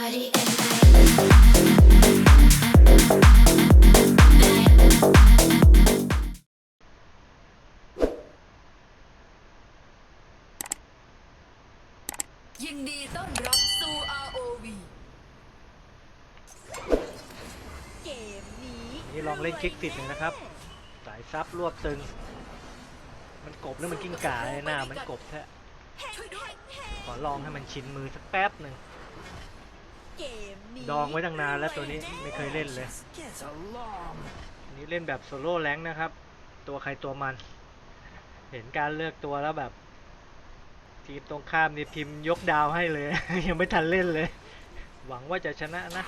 ยินดีต้อนรับสู่ ROV เกมนี้นี่ลองเล่นคลิกติดหนึ่งนะครับ สายซับรวบตึง มันกบแล้วมันกิ้งก่าเลยหน้ามันกบแท้ ช่วยด้วย ขอลองให้มันชินมือสักแป๊บหนึ่ง ดองไว้ตั้งนานแล้วตัวนี้ไม่เคยเล่นเลย Get along. อันนี้เล่นแบบโซโล่แรงค์นะครับ ตัวใครตัวมัน เห็นการเลือกตัวแล้วแบบ ทีมตรงข้ามนี่พิมพ์ยกดาวให้เลย ยังไม่ทันเล่นเลย หวังว่าจะชนะนะ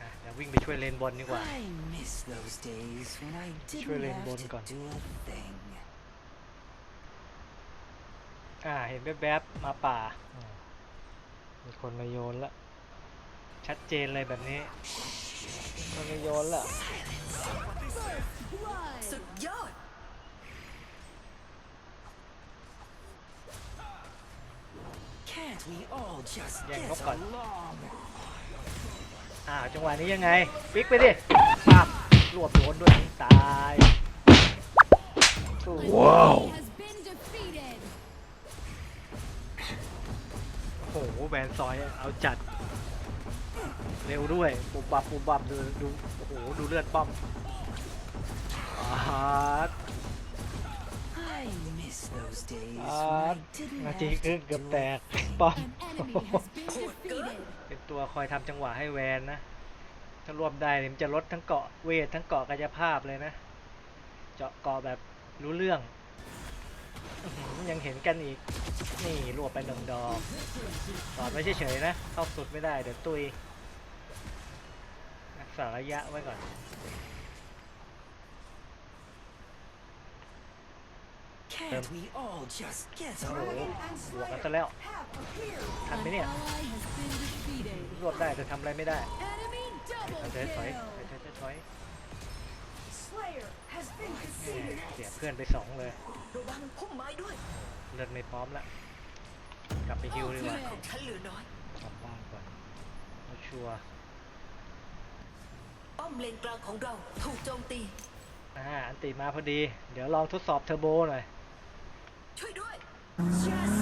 อะเดี๋ยววิ่งไปช่วยเลนบนดีกว่า I miss those days when I didn't Surely in have Bond to gone. do a thing. อ่าเห็นแวบๆมาป่าอื มมีคนมาโยนละ ชัดเจนเลยแบบนี้คนมาโยนละสุดยอด Can't we all just Yeah, get ngốc rồi. along? อ่าจังหวะนี้ยังไง ปิ๊กไปดิปับรวบโยนด้วยตาย ว้าว โอ้โหแวนซอยเอาจัด เร็วด้วยปุบบับปุบบับดูดูโอ้โหดูเลือดป้อมอาด I miss those days อา when นาทีครึ่งเกือบแตกป้อม An enemy has been defeated. เป็นตัวคอยทำจังหวะให้แวนนะ ถ้ารวบได้เนี่ยมันจะลดทั้งเกาะเวททั้งเกาะกายภาพเลยนะ เจาะเกาะแบบรู้เรื่อง ยังเห็นกันอีก นี่รวบไปหนึ่งดอกตอดไว้เฉยๆนะ เข้าสุดไม่ได้ เดี๋ยวตุยรักษาระยะไว้ก่อน Can't we all just get โอ้โห along? บวกกันซะแล้ว ทัน An ไหมเนี่ย ally has been defeated. รวบได้แต่ทำอะไรไม่ได้ Enemy เอา double เดี๋ยวถอย kill. เดี๋ยวจะถอย เสียเพื่อนไปสองเลย ระวังพุ่มไม้ด้วยเลือดไม่พร้อมแล้วกลับไปฮิวดีกเลือว่าดของฉันเหลือน้อย กลับบ้านก่อนเอาชัวร์ป้อมเลนกลางของเราถูกโจมตี อ่าอันติมาพอดี เดี๋ยวลองทดสอบเทอร์โบหน่อย ช่วยด้วยโ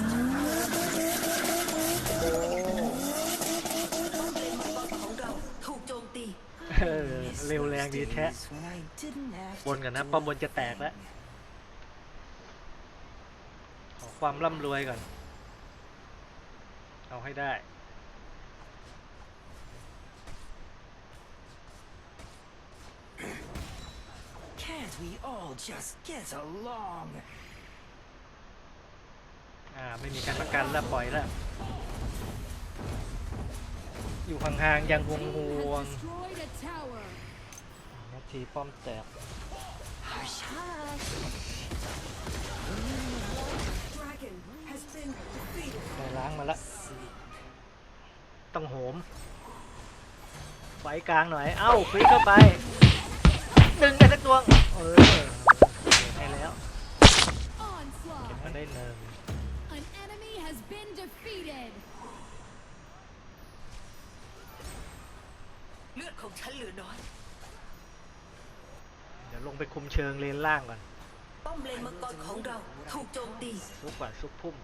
Miss เร็ว those แรงดีแท้ days when I didn't have บน to กันนะ do ป้อม a บนจะแตกแล้ว thing. ขอความร่ำรวยก่อน เอาให้ได้ Can't we all just get along? อ่าไม่มีการประกันแล้วปล่อยแล้วอยู่ห่างๆยังห่วง Team ห่วง has destroyed a tower. นาทีป้อมแตก Hush, hush. ได้ล้างมาละ ต้องโหม ไฟกลางหน่อย เอ้าคลิกเข้าไป ดึงไปสักดวง เออให้แล้วเก็บ Onslaught. มาได้หนึ่ง An enemy has been defeated. เลือดของฉันเหลือน้อยเดี๋ยวล งไปคุมเชิงเลนล่างก่อน ป้อมเลนมังกรของเราถูกโจมตี ซุกก่อนซุกพุ่ม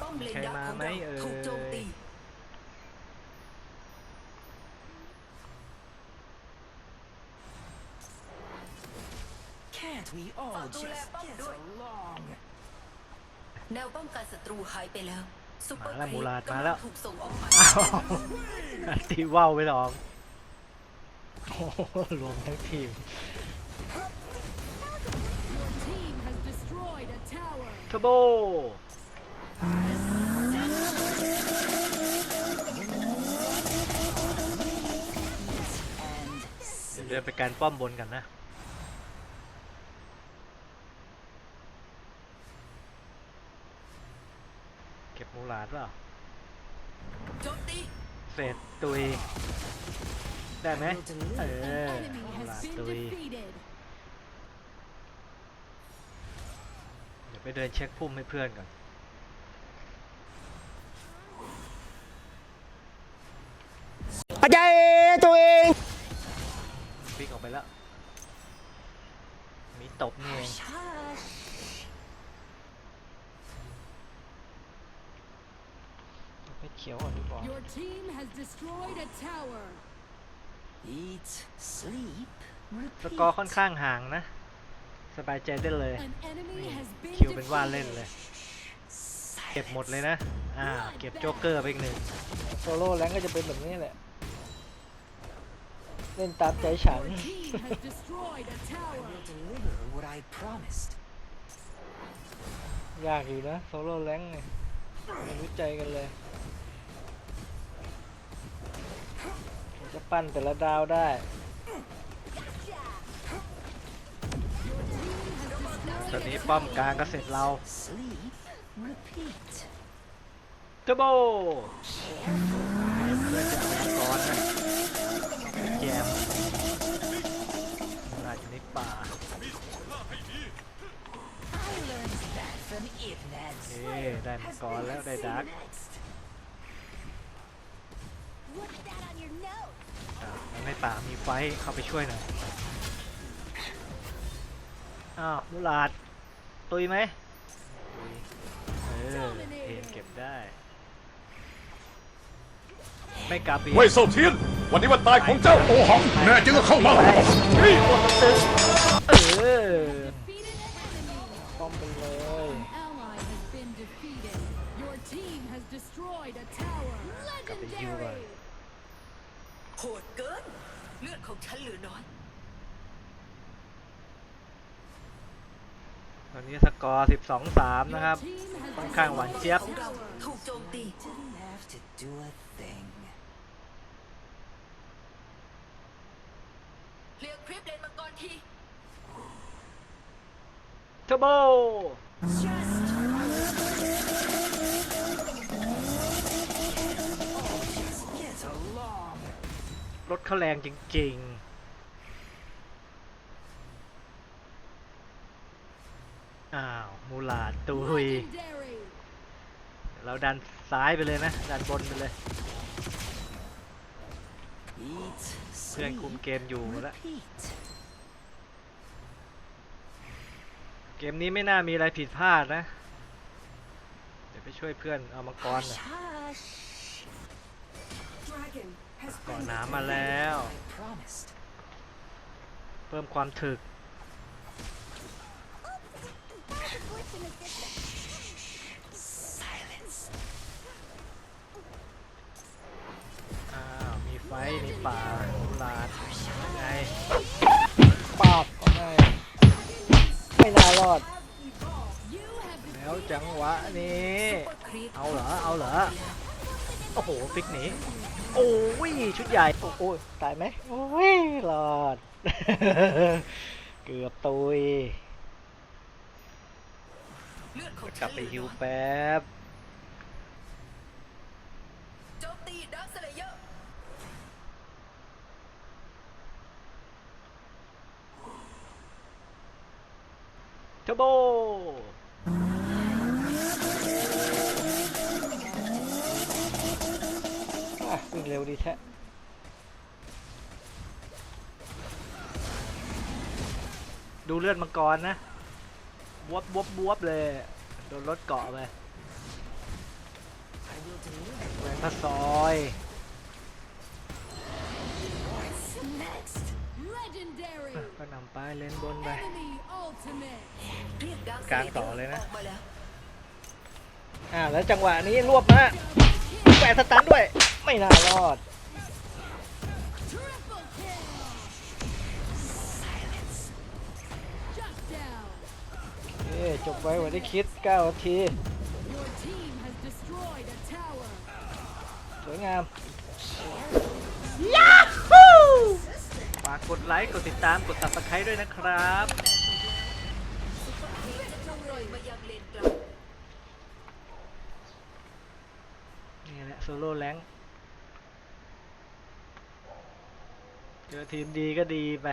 ป้อมเลนใครยักษ์มาของไหมเราเอ่ยถูกโจมตี Can't we all Phạt tu just lẹ bóc get đuổi. along? แนวป้องกันศัตรูหายไปแล้วซุปเปอร์ มาแล้วมูลาดมาแล้วอ้าวตีว่าวไปหรอกโอ้โหรวมทั้งทีมทอร์โบเดี๋ยวไปการป้อมบนกันนะ เก็บมูลาดเปล่าโจมตีเสร็จตุย ได้ไหมเอ An อ enemy มูลา has ด been ตุย defeated. ไปเดินเช็คพุ่มให้เพื่อนก่อนอาจารย์ตัวเองฟิกออกไปแล้ว มีตบนี่เอง Hush. ไม่ เขียวอะดีกว่า Your team has destroyed a tower. Eat, sleep, ส repeat. กอร์ค่อนข้างห่างนะ สบายใจได้เลย An enemy has been คิวเป็นว่าเล่นเลย defeated. เก็บหมดเลยนะ อ่า เก็บโจ๊กเกอร์ไปอีกหนึ่ง โซโล่แรงก็จะเป็นแบบนี้แหละ เล่นตามใจฉัน Your team has destroyed a I tower. will deliver what I promised. ยากอยู่นะ โซโล่แรงเนี่ยไม่รู้ใจกันเลยผม จะปั้นแต่ละดาวได้ ตอนนี้ป้อมกลางก็เสร็จเรา Sleep, repeat. เทอร์โบเพื่อนจะเอาก่อนนะแยมราอยู่ในป่า I learned that from Ignax. เอ๊ได้มังกรแล้วได้ดาร์ก Next. What's that on your nose? ในป่ามีไฟท์เข้าไปช่วยหน่อย อ้าวมุลาด ตุยไหมตุยเออเห็นเก็บได้ ไม่กลับอีกเว่ยเซาเทียน วันนี้วันตายของเจ้าโอหัง แน่จริงก็เข้ามาเฮ้ยเออ Defeated an enemy. ป้อมไปเลย Ally has been defeated. Your team has destroyed a tower. Got the U Legendary. Right. โหดเกิน เลือดของฉันเหลือน้อย ตอนนี้สกอร์ 12-3 นะครับ Your team has ค่อนข้างหวานเจี๊ยบ ของเราถูกโจมตี Didn't have to do a thing. เรียกคลิปเลนมังกรที เทอร์โบ เขาแรงจริง ๆอ้าว มูลาดตุย legendary. เราดันซ้ายไปเลยนะดันบนไปเลย Eat, เพื่อน sleep, คุมเกมอยู่แล้ว repeat. เกมนี้ไม่น่ามีอะไรผิดพลาดนะ เดี๋ยวไปช่วยเพื่อนเอามังกรหน่อย Hush. ก่อนน้ำมาแล้ว เพิ่มความถึก อ้าว มีไฟท์ในป่าลาดยังไงปาบก็ได้ไม่น่ารอด แล้วจังหวะนี้ เอาเหรอ เอาเหรอ โอ้โหฟิกหนี โอ้ยชุดใหญ่ โอ้โหตายไหมโอ้ยรอด เกือบตุยกลับไปหิวแป๊บโจมตีดักสเลเยอร์เทอร์โบ อะ วิ่งเร็วดีแท้ดูเลือดมังกรนะบวบบวบบวบเลย โดนรถเกาะไป I will deliver แรงพระซอย what's next. legendary. ก็นำไปเลนบนไป Enemy ultimate. เรียกดักสกลางเลต่อเยอร์เลยนะออกมาแล้วอ่าแล้วจังหวะนี้รวบมา แปะสตันด้วย ไม่น่ารอด Triple kill. Shut down. เอ๊จบไว้กว่าที่คิด9นาที Your team has destroyed a tower. สวยงามฝากกดไลค์ กดติดตาม กด subscribe ด้วยนะครับจงโรยมายังเลนกลาง นี่แหละ โซโล่แรงเจอทีมดีก็ดีไป